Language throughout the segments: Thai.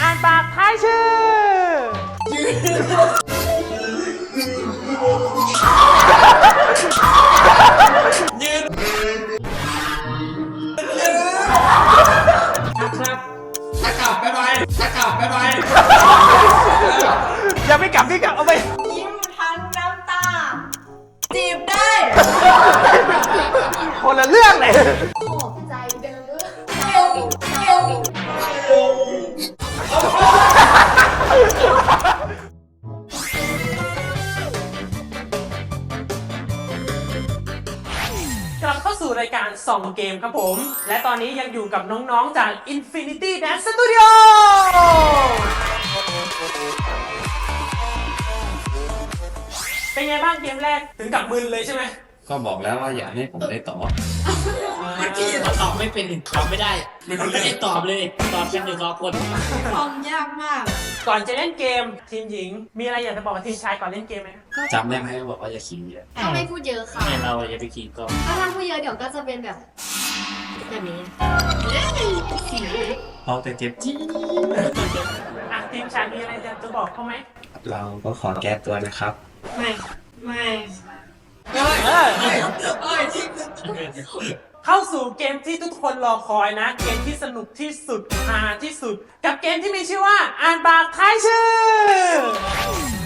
อ่านปากท้ายชื่อ ถ้ากลับไปไปถ้ากลับไปไปอย่าไปกลับพี่กลับเอาไป ยิ้มทั้งน้ำตา จีบได้ คนละเรื่องเลย ครับผม และตอนนี้ยังอยู่กับน้องๆจาก Infinity Dance Studio เป็นไงบ้างเกมแรกถึงกับมึนเลยใช่ไหม ก็บอกแล้วว่าอย่าให้ผมได้ต่อ มื่อกี้เราตอบไม่เป็นตอบไม่ได้ไม่ได้ตอบเลย ตอบเป็นหนึ่งรอคนความยากมาก ก่อนจะเล่นเกมทีมหญิง มีอะไรอยากจะบอกกับทีมชายก่อนเล่นเกมไหมครับจำได้ไหมว่าบอกว่าอย่าขี้เยอะก็ไม่พูดเยอะค่ะแม่เราอย่าไปกินก็ถ้าทำพูดเยอะเดี๋ยวก็จะเป็นแบบแบบนี้พอแต่เจ็บจี๊ดอะทีมชายมีอะไรจะบอกเขาไหมเราก็ขอแก้ตัวนะครับ ไม่ ไม่ เออเข้าสู่เกมที่ทุกคนรอคอยนะ เกมที่สนุกที่สุดฮาที่สุด กับเกมที่มีชื่อว่าอ่านปากท้ายชื่อ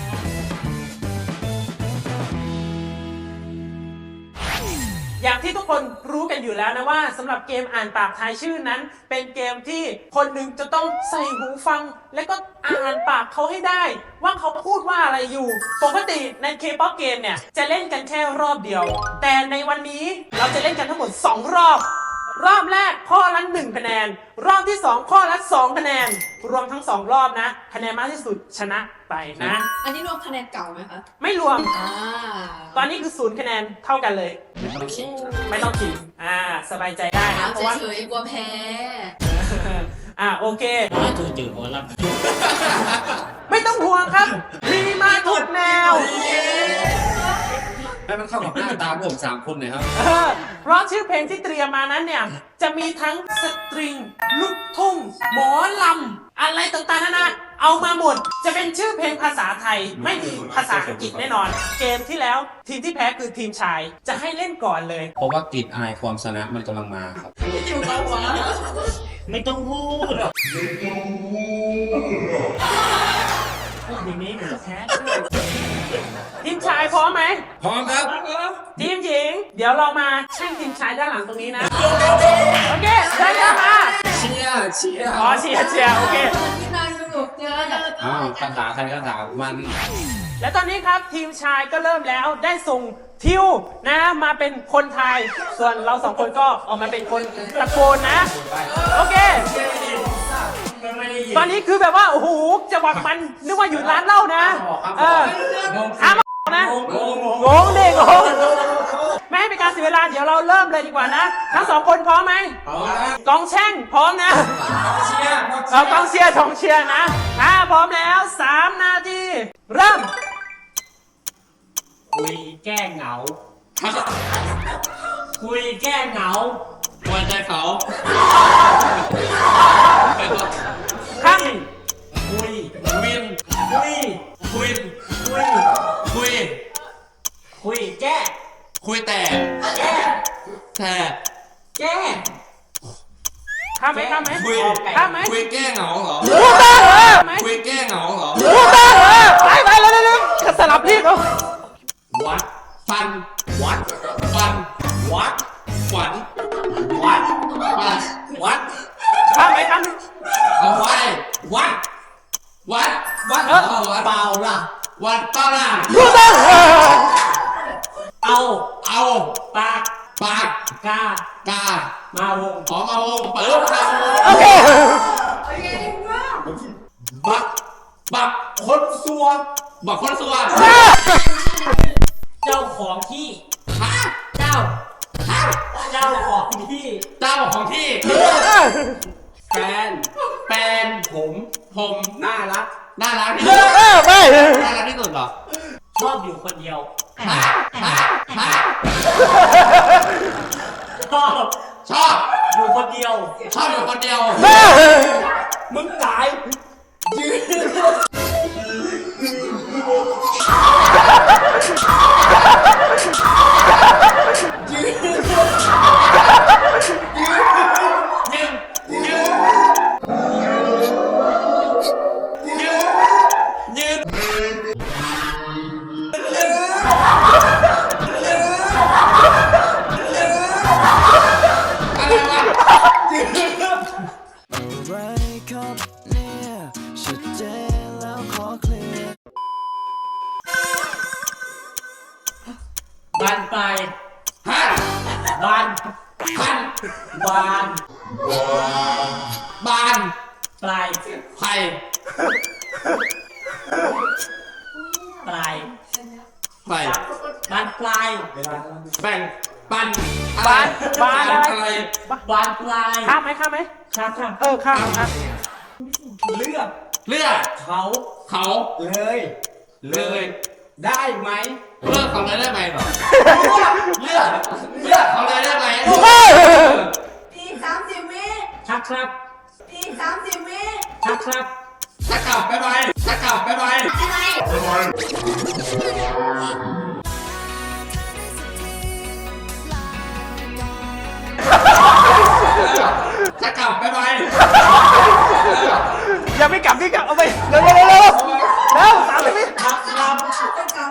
อย่างที่ทุกคนรู้กันอยู่แล้วนะว่าสำหรับเกมอ่านปากทายชื่อนั้น เป็นเกมที่คนหนึ่งจะต้องใส่หูฟัง และก็อ่านปากเขาให้ได้ ว่าเขาพูดว่าอะไรอยู่ ปกติในเคป๊อปเกมเนี่ยจะเล่นกันแค่รอบเดียว แต่ในวันนี้เราจะเล่นกันทั้งหมด 2 รอบ รอบแรกข้อละ1คะแนน รอบที่2ข้อละ2คะแนน รวมทั้ง2รอบนะ คะแนนมากที่สุดชนะไปนะ อันนี้รวมคะแนนเก่าไหมคะไม่รวม อ่าตอนนี้คือศูนย์คะแนนเท่ากันเลย ไม่ต้องขิงอ่า สบายใจได้นะถามเพราะว่าเฉยๆกลัวแพ้อ่าโอเคว่าถูกจืดหัวรับ ไม่ต้องห่วงครับ ให้มันเข้ากับหน้าตาผมสามคนหน่อยครับ เออเพราะชื่อเพลงที่เตรียมมานั้นเนี่ย จะมีทั้งสตริง ลูกทุ่ง หมอลำ อะไรต่างๆนานาเอามาหมด จะเป็นชื่อเพลงภาษาไทย ไม่มีภาษาอังกฤษแน่นอน เกมที่แล้วทีมที่แพ้คือทีมชาย จะให้เล่นก่อนเลย เพราะว่ากลิ่นอายความชนะมันกำลังมาครับอยู่แล้ววะไม่ต้องพูด มชายพร้อมไหมพร้อมครับทีมหญิง เดี๋ยวเรามาแช่งทีมชายด้านหลังตรงนี้นะ โอเคเดินเข้ามาเชียร์เชียร์อ๋อเชียร์เชียร์โอเคที่นายสนุกเจอกันอ้าวคาถาใครคาถามัน และตอนนี้ครับทีมชายก็เริ่มแล้วได้ส่งทิวนะมาเป็นคนไทย ส่วนเราสองคนก็ออกมาเป็นคนตะโกนนะ โอเค ตอนนี้คือแบบว่า โอ้โหจังหวะมันนึกว่าอยู่ร้านเหล้านะเออห้ามบอก นะงงเด็กงงไม่ให้เป็นการเสียเวลาเดี๋ยวเราเริ่มเลยดีกว่านะ ทั้งสองคนพร้อมไหมพร้อมกองแช่งพร้อมนะเชียร์เราต้องเชียร์ทองเชียร์นะถ้าพร้อมแล้ว3นาทีเริ่มคุยแก้เหงา คุยแก้เหงาวันใจเขาข้างคุยวินคุยคุย คุย คุย คุยแก้คุยแต่แก้แต่แก้ข้ามไหมข้ามไหมคุยข้ามไหมคุยแก้เหงาเหรอถูกต้องเออไหมคุยแก้เหงาเหรอถูกต้องเออไปไปแล้วเร็วๆสลับรีบเอาวัดฟันวัดฟันวัดฝันวัดฟันวัดข้ามไหมข้ามไหมเอาไว้วัดวัดวัดเออเอาวัดเปล่าล่ะ วัดเปล่าล่ะถูกต้องเออเอา เอาปากปากกากามาวงหอมเอาปากโอเคบักบักคนสัวบักคนสัวเจ้าของที่ฮะเจ้าเจ้าของที่ เจ้าของที่แฟนแฟนผม ผมน่ารัก น่ารักที่เอสุดอเออไปน่ารักที่สุดเหรอชอบอยู่คนเดียวฮะฮะฮะชอบชอบอยู่คนเดียว ชอบอยู่คนเดียว มึงตายยืนไร ข้ามไหมครับครับเออข้ามอะเลือกเลือกเขาเขาเลย เลยได้ไหมเลือกเขาเลยได้ไหมเหรอเลือกเลือกเขาเลยได้ไหมอีกสามสิบวิครับครับอีกสามสิบวิครับครับจะกลับไปไหมจะกลับไปไหม อะไร จะกลับไปไปอย่าไปกลับพี่กลับเอาไปเร็วเร็วเร็วเร็วสามสิบวิทักทับ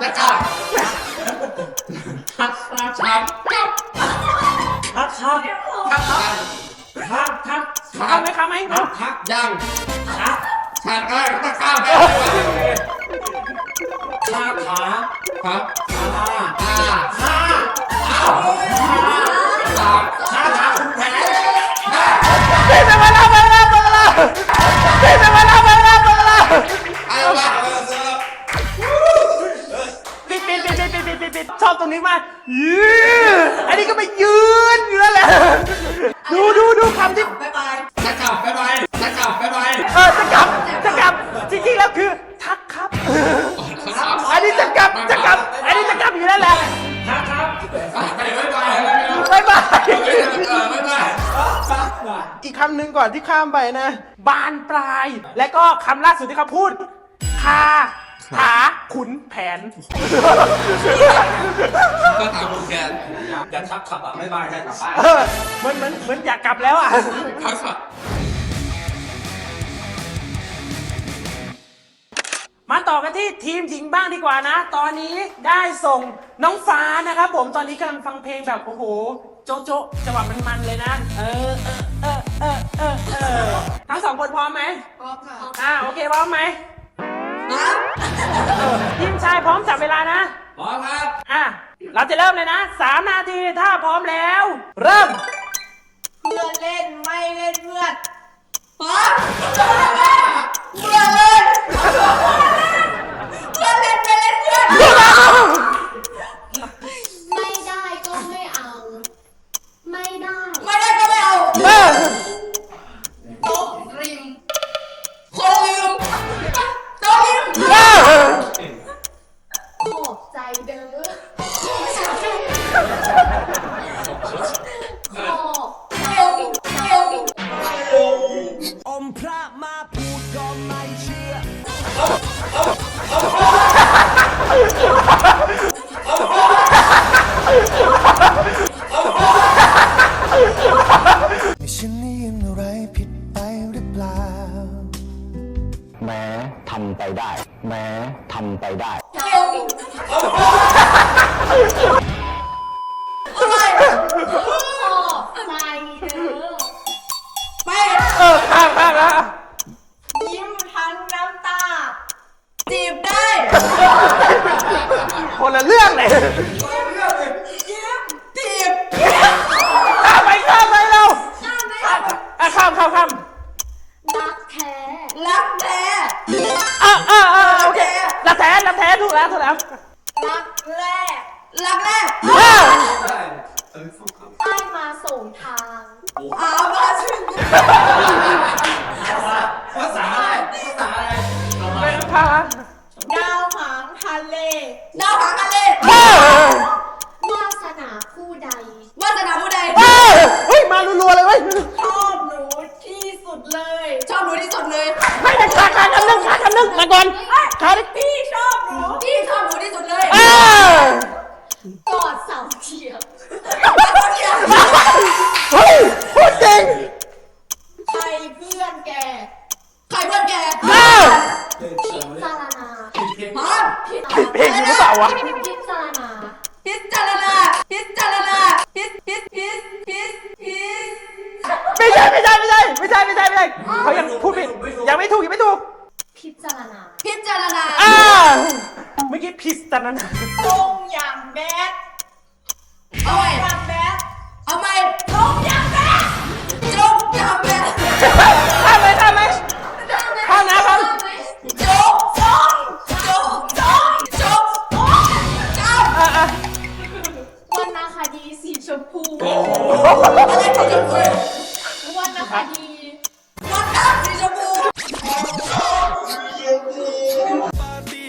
จะกลับทักทับทับทักทับทักทับทักทับทักไหมครักไหมทักทักยังทักทักอะไรตะกร้าไปขาขาครับขาขาขาขาขาขาขา ชอบตรงนี้มากยื้ออันนี้ก็ไปยืนอยู่แล้วแหละ ข้ามไปนะ บานปลาย และก็คำล่าสุดที่เขาพูด คาถาขุนแผน ก็ถามคุณแกนจะทักขับอะไม่บายใช่กลับบ้านเออเหมือนเหมือนเหมือนอยากกลับแล้วอะ ทักษะมาต่อกันที่ทีมหญิงบ้างดีกว่านะ ตอนนี้ได้ส่งน้องฟ้านะครับผม ตอนนี้กำลังฟังเพลงแบบ โอ้โห โจ๊ะโจ๊ะจังหวะมันๆเลยนะ เออเออ เออเออเออเออทั้งสองคนพร้อมไหมพร้อมค่ะอ่าโอเคพร้อมไหมเออทีมชายพร้อมจับเวลานะพร้อมครับอะเราจะเริ่มเลยนะสามนาทีถ้าพร้อมแล้ว เริ่ม เพื่อนเล่นไม่เล่นเพื่อนพร้อมเพื่อนเล่นเพื่อนเล่นเพื่อนเล่นไม่เล่นเพื่อน ใจเด้อขอบเอวเอวอมพระมาพูดก็ไม่เชื่อ তাড়াতাড়ি คดีวันน้ำสีชมพูปาร์ตี้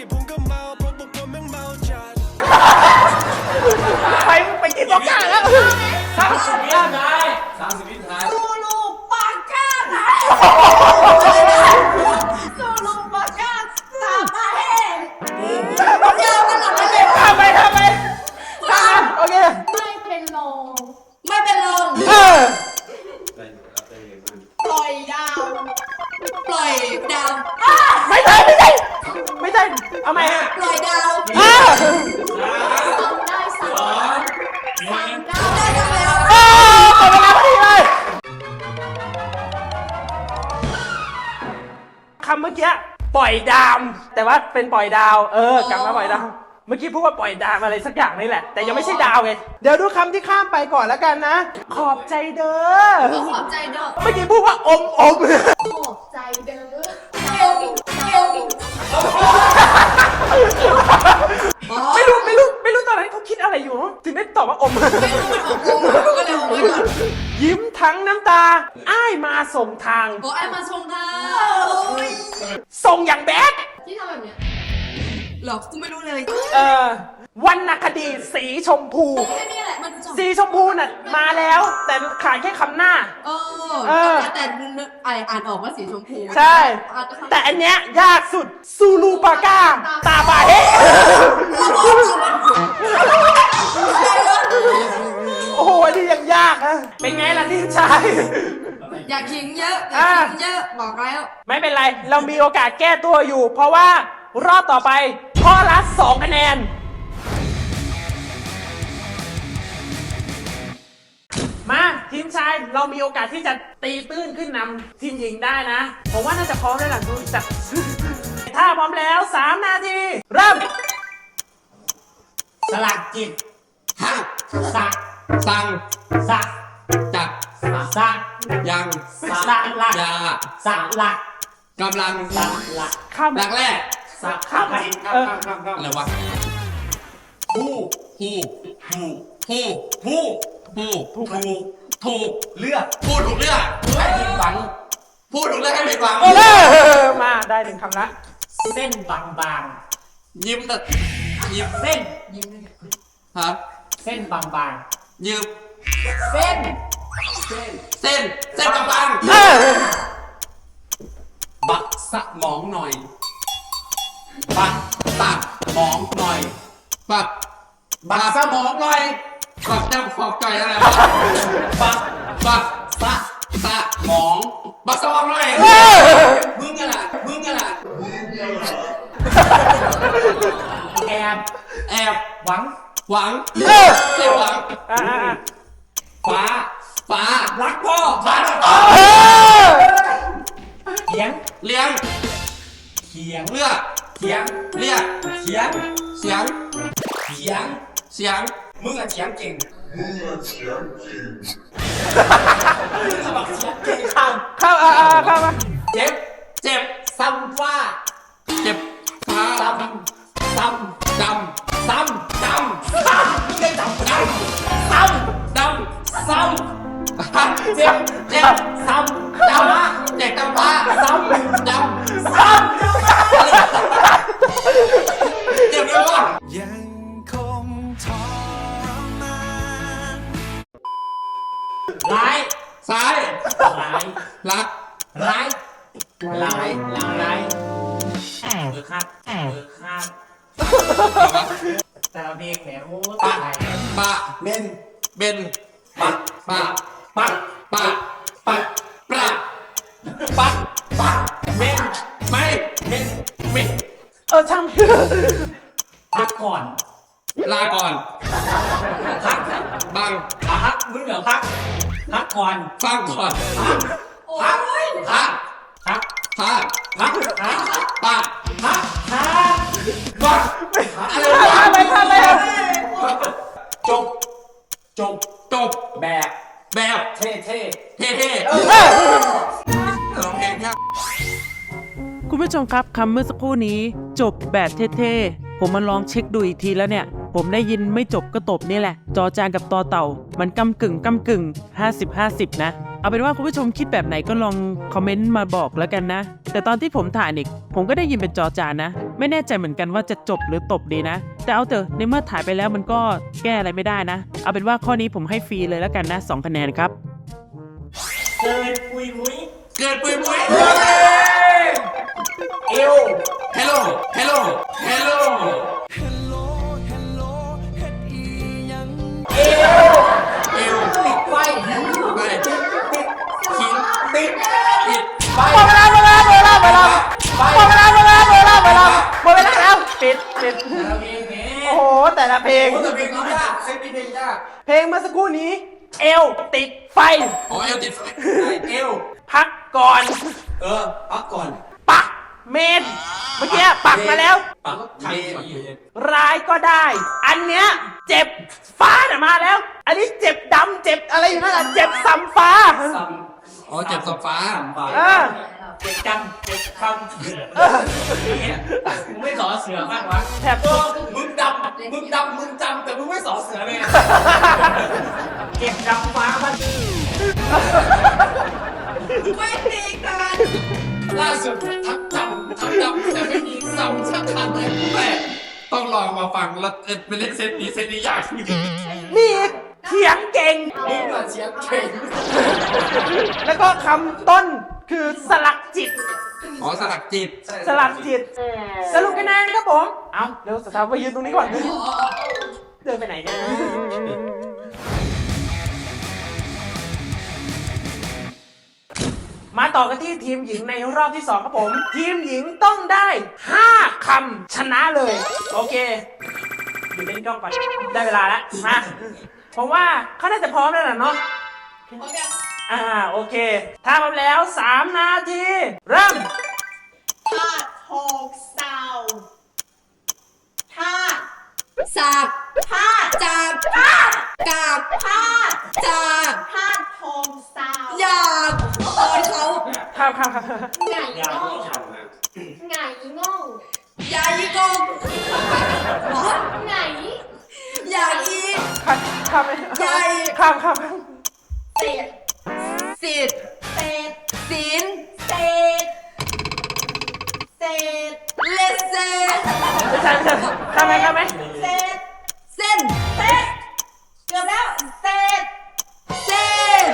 คำเมื่อกี้ปล่อยดาม แต่ว่าเป็นปล่อยดาว เออกลับมาปล่อยดาว เมื่อกี้พูดว่าปล่อยดามอะไรสักอย่างนี่แหละ แต่ยังไม่ใช่ดาวไง เดี๋ยวดูคำที่ข้ามไปก่อนแล้วกันนะ ขอบใจเด้อ ขอบใจดอกเมื่อกี้พูดว่าอมอมขอบใจเด้อเอวเอวไม่รู้ไม่รู้ไม่รู้ ตอนนั้นเขาคิดอะไรอยู่ ถึงได้ตอบว่าอมไม่รู้มันออกลมก็เลยออกไว้ก่อนยิ้มทั้งน้ำตา อ้ายมาส่งทาง โอ้ไอ้มาชงค่ะโอ้ยส่งอย่างแบดที่ทำแบบเนี้ยหรอ กูไม่รู้เลยเออวรรณคดีสีชมพู แค่นี้แหละ มันจบสีชมพูน่ะมาแล้ว แต่ขาดแค่คำหน้า เอเออ อ แต่ไออ่านออกว่าสีชมพูใช่แต่อันเนี้ยยากสุด ซูลูปาก้า ตาบาเฮ โอ้โหอันนี่ยังยากอะเป็นไงล่ะที่ชาย อยากขิงเยอะอยากขิงเยอะบอกแล้วไม่เป็นไร เรามีโอกาสแก้ตัวอยู่ เพราะว่ารอบต่อไปข้อละสองคะแนน มาทีมชายเรามีโอกาสที่จะตีตื้นขึ้นนำทีมหญิงได้นะ ผมว่าน่าจะพร้อมแล้วล่ะดูจากถ้าพร้อมแล้ว 3 นาที เริ่ม สลักจิตห้าสักสั่งสักจัดสักยังสักหลักยาสักหลักกำลังสักหลักข้ามหลักแรกสักข้ามข้ามเอออะไรวะฮู้ฮู้ฮู้ฮู้ฮู้ฮู้ถูกถูกเลือกพูดถูกเลือกให้ผิดหวังพูดถูกเลือกให้ผิดหวังเออมาได้หนึ่งคำละเส้นบางบางยิ้มแต่ยิ้มๆเส้น ฮะเส้นบางบางยิ้มๆเส้น เส้น เส้นบางเออๆบักสะหมองหน่อย บักตัดหมองหน่อยบักบักสมองหน่อยบักเจ้าขอบไก่อะไรวะบักบักสะสะหมอง บักสะหมองหน่อยเออมึงกันล่ะมึงกันล่ะแอบ แอบ หวัง หวังเออเรียกหวังอ่าอ่าอ่าฟ้าฟ้ารักพ่อฟ้าเออเถียงเลี้ยงเถียงเลือกเถียงเรียกเถียงเสียงเถียงเสียงมึงอะเถียงเก่งข้ามข้ามอ่าอ่าข้ามมาเจ็บเจ็บซ้ำว่าเจ็บฟ้าซ้ำ มึงได้จำได้ซ้ำดำซ้ำำเจ็บเจ็บซ้ำดจำว่าำเจ็บดำฟ้าซ้ำดซ้ำเจ็บเลยวะยังคงทรมานำร้ายซ้ายร้ายรักร้ายร้ายร้ายเออครับเออครับ แต่ละเพลงแหมโอ้ตายปะเบนเบนปะปะปักปักปักปลาปักปักเมนไม่เมนเมนเออช่างพักก่อน ลาก่อนพักบังพักมึงเหรอพักพักก่อนฟังก่อนพักพักพัก พักพักพักปักพักพักปักทำไมทำไมจบ จบ จบ แบบ แบบ เท่เท่เท่ๆร้องเพลงครับคุณผู้ชมครับคำเมื่อสักครู่นี้ จบแบบเท่ๆ ผมมาลองเช็คดูอีกทีแล้วเนี่ย ผมได้ยินไม่จบก็ตบนี่แหละ จอจานกับตอเต่า มันกำกึ่งกำกึ่ง 50 50 นะ เอาเป็นว่าคุณผู้ชมคิดแบบไหนก็ลองคอมเมนต์มาบอกแล้วกันนะ แต่ตอนที่ผมถ่ายนี่ผมก็ได้ยินเป็นจอจานนะ ไม่แน่ใจเหมือนกันว่าจะจบหรือตบดีนะ แต่เอาเถอะในเมื่อถ่ายไปแล้วมันก็แก้อะไรไม่ได้นะ เอาเป็นว่าข้อนี้ผมให้ฟรีเลยแล้วกันนะสองคะแนนครับเกินปุยมุยเกิดปุยปุยเอวเฮลโลเฮลโลเฮลโล Hello Hello ยังเอวติดไฟไปขีดติดติดไฟหมดเวลาหมดเวลาหมดเวลาหมดเวลาหมดเวลาหมดเวลาหมดเวลาหมดเวลาหมดเวลาแล้วปิดปิดเราเองเองโอ้โหแต่ละเพลง โอ้แต่เพลงนี้ยากเซตนี้เพลงยากเพลงเมื่อสักครู่นี้ เอวติดไฟ อ๋อเอวติดไฟเอวพักก่อน เออพักก่อนปัก เมนเมื่อกี้ปักมาแล้ว ปักเมนร้ายก็ได้ อันเนี้ยเจ็บฟ้าน่ะมาแล้ว อันนี้เจ็บดำเจ็บอะไรอยู่นั่นแหละเจ็บซ้ำฟ้าซ้อ๋อเจ็บสฟ้าำเออ เจ็บจำเจ็บคำเนี่ยมึงไม่สอเสือมากวะแถบ เออมึงดำมึงดำมึงจำแต่มึงไม่สอเสือเลยอะเก็บดำฟ้ามัน ไม่ตีกัน ล่าสุดทักจำทักจำแต่ไม่มีซ้ำสักคำเลยแม่ต้องลองมาฟังแล้วเอ็ดไปเล่นเซตนี้เซตนี้ยากจริงนี่อีกเถียงเก่งมึงอะเสียงเก่งแล้วก็คำต้นคือสลักจิต อ๋อสลักจิต สลักจิต สรุปคะแนนครับผม เอาเร็วสถาร์ไปยืนตรงนี้ก่อน เดินไปไหนเนี่ย มาต่อกันที่ทีมหญิงในรอบที่2ครับผม ทีมหญิงต้องได้ 5คำชนะเลย โอเคอยู่เล่นกล้องก่อนได้เวลาแล้วมาผมว่าเขาน่าจะพร้อมแล้วนะเนาะอ่าโอเค ถ้าพร้อมแล้ว 3 นาที เริ่มธาตุหกเสาธาตุ สาก ธาตุ จาก ธาตุ กาบ ธาตุ จาก ธาตุหกเสา อยากตอนเขา ข้ามข้ามข้ามไงอย่าง่พูองดฉ่ำนะไงง่องอยากอีกงหมอไงอยากอีข้ามข้ามไปใหญ่ข้ามข้ามข้ามเศษสิทธิ์เศษศีลเศษเศษเลสเซไม่ใช่ไม่ใช่ข้ามไหมข้ามไหมเศษเส้นเศษเกือบแล้วเศษเส้น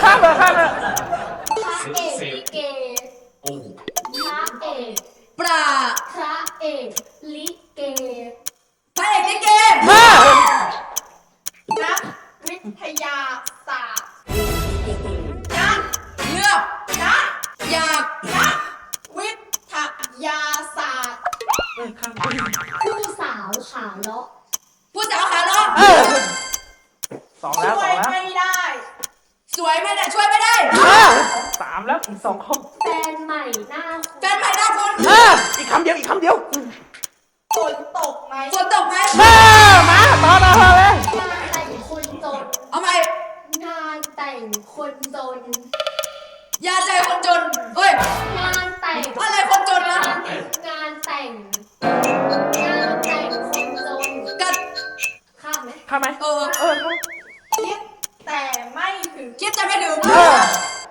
ข้ามเลยข้ามเลย ข้ามไหมข้ามไหมเออเออข้ามคิดแต่ไม่ถึงคิดจะไม่ถึงเออ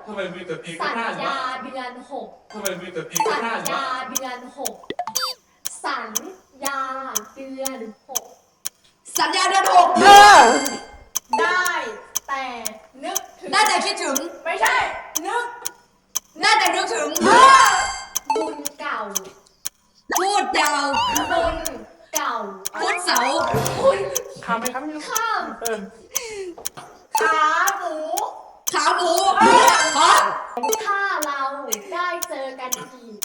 ทำไมมีแต่ตีสัข้างญหน้าญาเดือนหกทำไมมีแต่ตีสัข้างญหน้าญาเดือนหกสัญญาเดือนหกสัญญาเดือนหกเออได้แต่นึกถึงได้แต่คิดถึง ไม่ใช่ นึกได้แต่นึกถึง บุญเก่าพูดยาวบุญเก่าพุธเสาร์บุญ ข้ามไหมครับไม่รู้ข้ามเออขาหมูขาหมูฮะถ้าเราได้เจอกันอีก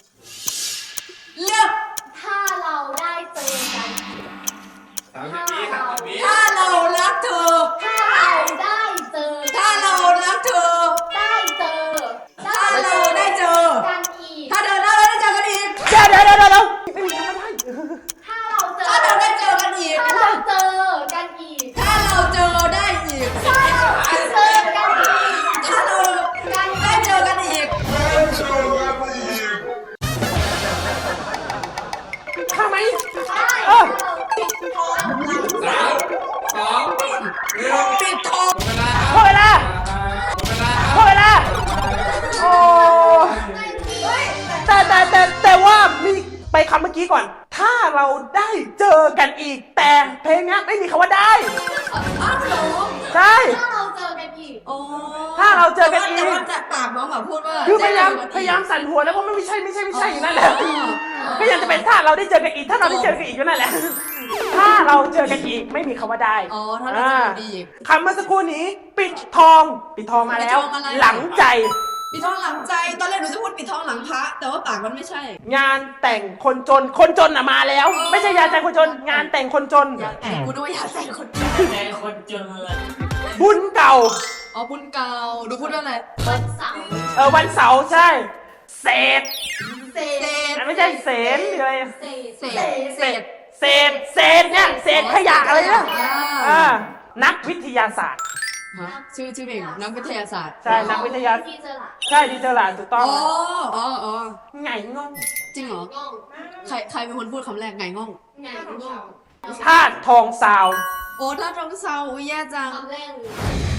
เลือกถ้าเราได้เจอกันอีกสามสิบวิสามสิบวิ ถ้าเรา ถ้าเราเจอกันอีก แต่ว่าจากปากน้องแบบพูดว่าคือพยายามได้เจอกันอีกพยายามสั่นหัวแล้วก็ไม่ใช่ไม่ใช่ไม่ใช่อยู่นั่นแหละก็ยังจะเป็นถ้าเราได้เจอกันอีก ถ้าเราได้เจอกันอีกก็นั่นแหละ ถ้าเราเจอกันอีกไม่มีคำว่าได้อ๋อถ้าเราเจอกันอีกคำเมื่อสักครู่นี้ ปิดทองปิดทองมาแล้วปิดทองอะไรหลังใจปิดทองหลังใจ ตอนแรกหนูจะพูดปิดทองหลังพระแต่ว่าปากมันไม่ใช่ งานแต่งคนจนคนจนอะมาแล้ว ไม่ใช่ยาใจคนจน งานแต่งคนจนอยากแต่งกูด้วยอยากแต่งคนแรงคนเจอบุญเก่า อ๋อบุญเก่า ดูพูดว่าอะไรวันเสาร์เออวันเสาร์ใช่ เศษเศเศษษไม่ใช่เศษหรืออะไรเศษเศษเศษเศษเศษเนี่ยเศษขยะอะไรเนี่ยอ่าอ่านักวิทยาศาสตร์ฮะชื่อชื่อเพลงนักวิทยาศาสตร์ ใช่นักวิทยาที่เจอหลักใช่ดีเจอหลานถูกต้องอ๋ออ๋ออ๋อไงงงจริงเหรอ ง่องใครใครเป็นคนพูดคำแรกไงง่องไงง่องธาตุทองซาว โอ้ถ้าตรงเซาอุ้ยแย่จัง คำแรก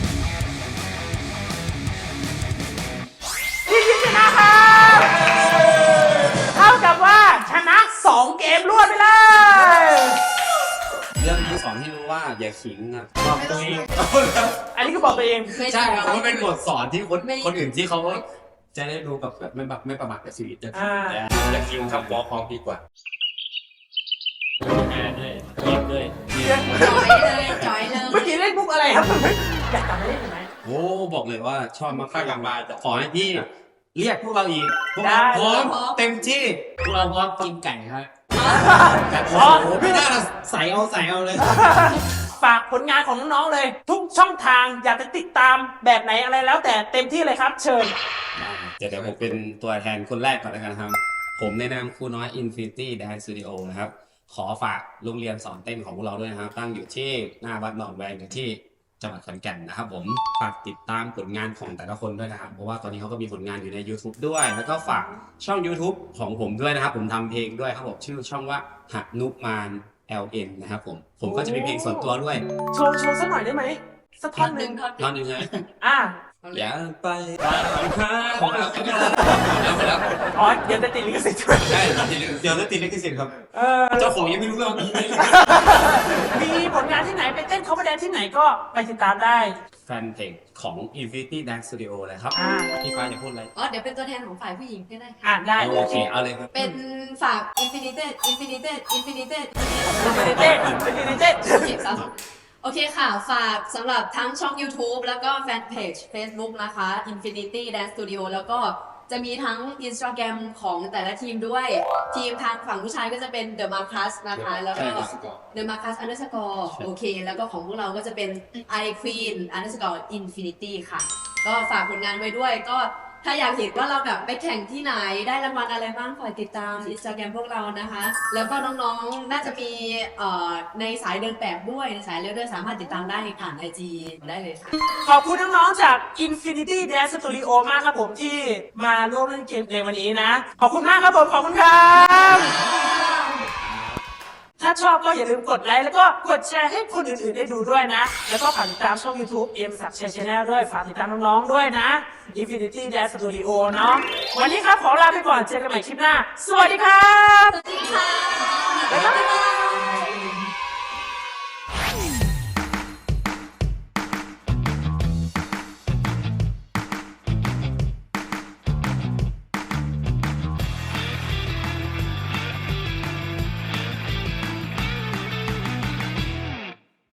พี่คิดชนะครับ เท่ากับว่าชนะ 2 เกมรวดไปเลย เรื่องที่สอนให้รู้ว่าอย่าขิงนะบอกตัวเองอันนี้ก็บอกตัวเองไม่ใช่ใช่ครับมันเป็นบทสอนที่คนไม่คนอื่นที่เขาจะได้รู้แบบแบบไม่แบบไม่ประมาทกับชีวิตจะอ่าอย่าขิงครับวอลคองดีกว่างานด้วยเรียบด้วยจอยเลยจอยเลยเมื่อกี้เล่นมุกอะไรครับอยากกลับมาเล่นอีกไหม โอ้บอกเลยว่าชอบมากๆกับบาขอให้พี่เรียกพวกเราอีกพวกเราได้พร้อมเต็มที่พวกเราพร้อมกินไก่ครับแต่โอ้โหไม่น่าละใส่เอาใส่เอาเลย ฝากผลงานของน้องๆเลย ทุกช่องทางอยากจะติดตามแบบไหนอะไรแล้ว แต่เต็มที่เลยครับ เชิญเดี๋ยวเดี๋ยวผมเป็นตัวแทนคนแรกก่อนแล้วกันครับ ผมในนามครูน้อย Infinity Dance Studio นะครับ ขอฝากโรงเรียนสอนเต้นของพวกเราด้วยนะครับ ตั้งอยู่ที่หน้าวัดหนองแวงอยู่ที่ จังหวัดขอนแก่นนะครับผมฝากติดตามผลงานของแต่ละคนด้วยนะครับเพราะว่าตอนนี้เขาก็มีผลงานอยู่ใน YouTube ด้วย แล้วก็ฝากช่อง YouTube ของผมด้วยนะครับ ผมทำเพลงด้วยครับผมชื่อช่องว่าหันุมาน LN นะครับผมผมก็จะมีเพลงส่วนตัวด้วย โชว์โชว์สักหน่อยได้ไหมสักท่ท่ออนนหหนึ่นึ่งงท่อนหตอนึ่นงนี้ไงอ่า อยากไปของเราแล้วอ๋อเดี๋ยวจะติดลิขสิทธิ์ด้วยใช่เดี๋ยวจะติดลิขสิทธิ์ครับ เออเจ้าของยังไม่รู้เรื่องนี้มีผลงานที่ไหนไปเต้นเขาไปแดนที่ไหนก็ไปติดตามได้ แฟนเพลงของ Infinity Dance Studio เลยครับอ่าพี่ฟ้าจะพูดอะไร อ๋อ เดี๋ยวเป็นตัวแทนของฝ่ายผู้หญิงก็ได้ค่ะอ่าได้ โอเค เอาเลยครับ เป็นฝาก Infinited Infinited Infinited เป็นเต้นเป็นเต้น โอเคครับโอเคค่ะ ฝากสำหรับทั้งช่อง YouTube แล้วก็แฟนเพจ Facebook นะคะ Infinity Dance Studio แล้วก็จะมีทั้ง Instagram ของแต่ละทีมด้วย ทีมทางฝั่งผู้ชายก็จะเป็น The Marcus นะคะ แล้วก็ The Marcus Underscore โอเค แล้วก็ของพวกเราก็จะเป็น I Queen Underscore Infinity ค่ะ ก็ฝากผลงานไว้ด้วยก็ ถ้าอยากเห็นว่าเราแบบไปแข่งที่ไหนได้รางวัลอะไรบ้างฝากติดตามอินสตาแกรมพวกเรานะคะ แล้วก็น้องๆน่าจะมีเอ่อในสายเดินแบบด้วยในสายเลือดด้วยสามารถติดตามได้ผ่านไอจีได้เลยค่ะ ขอบคุณน้องๆจาก Infinity Dance Studio มากครับผมที่มาร่วมเล่นเกมในวันนี้นะ ขอบคุณมากครับผม ขอบคุณครับ ถ้าชอบก็อย่าลืมกดไลค์แล้วก็กดแชร์ให้คนอื่นๆได้ดูด้วยนะ แล้วก็ฝากติดตามช่อง YouTube เอ็มสักแชร์ชแนลด้วย ฝากติดตามน้องๆด้วยนะ Infinity Dance Studio เนาะ วันนี้ครับขอลาไปก่อน เจอกันใหม่คลิปหน้า สวัสดีครับ สวัสดีค่ะบ๊ายบาย